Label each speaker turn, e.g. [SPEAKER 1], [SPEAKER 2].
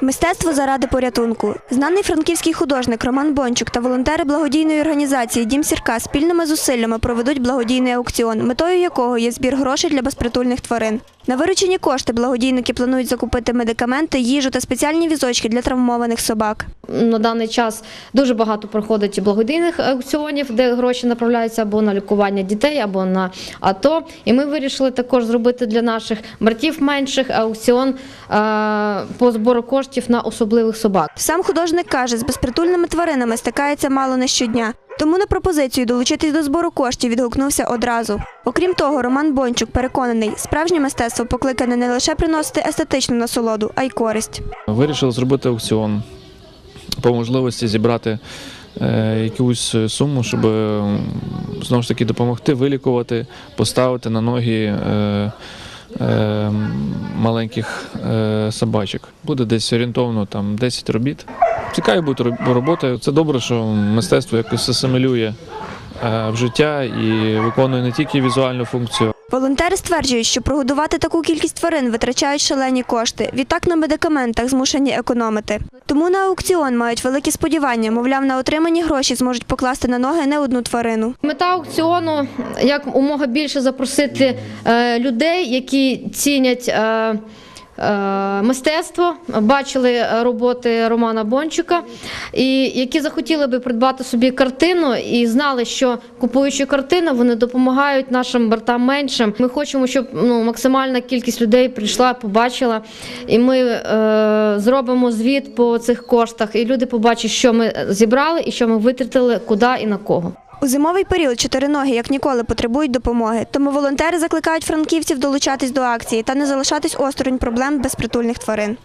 [SPEAKER 1] Мистецтво заради порятунку. Знаний франківський художник Роман Бончук та волонтери благодійної організації Дім Сірка спільними зусиллями проведуть благодійний аукціон, метою якого є збір грошей для безпритульних тварин. На виручені кошти благодійники планують закупити медикаменти, їжу та спеціальні візочки для травмованих собак.
[SPEAKER 2] На даний час дуже багато проходить благодійних аукціонів, де гроші направляються або на лікування дітей, або на АТО. І ми вирішили також зробити для наших братів менших аукціон е, по збору коштів на особливих собак.
[SPEAKER 1] Сам художник каже, з безпритульними тваринами стикається мало не щодня. Тому на пропозицію долучитись до збору коштів відгукнувся одразу. Окрім того, Роман Бончук переконаний, справжнє мистецтво покликане не лише приносити естетичну насолоду, а й користь.
[SPEAKER 3] Вирішили зробити аукціон по можливості зібрати е, якусь суму, щоб е, знову ж таки допомогти вилікувати, поставити на ноги е, е, маленьких е, собачок. Буде десь орієнтовно там 10 робіт. Цікаві будуть роботи. Це добре, що мистецтво якось асимілює е, в життя і виконує не тільки візуальну функцію,
[SPEAKER 1] Волонтери стверджують, що прогодувати таку кількість тварин витрачають шалені кошти. Відтак на медикаментах змушені економити. Тому на аукціон мають великі сподівання. Мовляв, на отримані гроші зможуть покласти на ноги не одну тварину.
[SPEAKER 2] Мета аукціону як умога більше запросити е, людей, які цінять. Е, Мистецтво бачили роботи Романа Бончука, і які захотіли би придбати собі картину і знали, що купуючи картину, вони допомагають нашим братам меншим. Ми хочемо, щоб ну, максимальна кількість людей прийшла, побачила, і ми е, зробимо звіт по цих коштах, і люди побачать, що ми зібрали і що ми витратили, куди і на кого.
[SPEAKER 1] У зимовий період чотириноги як ніколи потребують допомоги. Тому волонтери закликають франківців долучатись до акції та не залишатись осторонь проблем безпритульних тварин.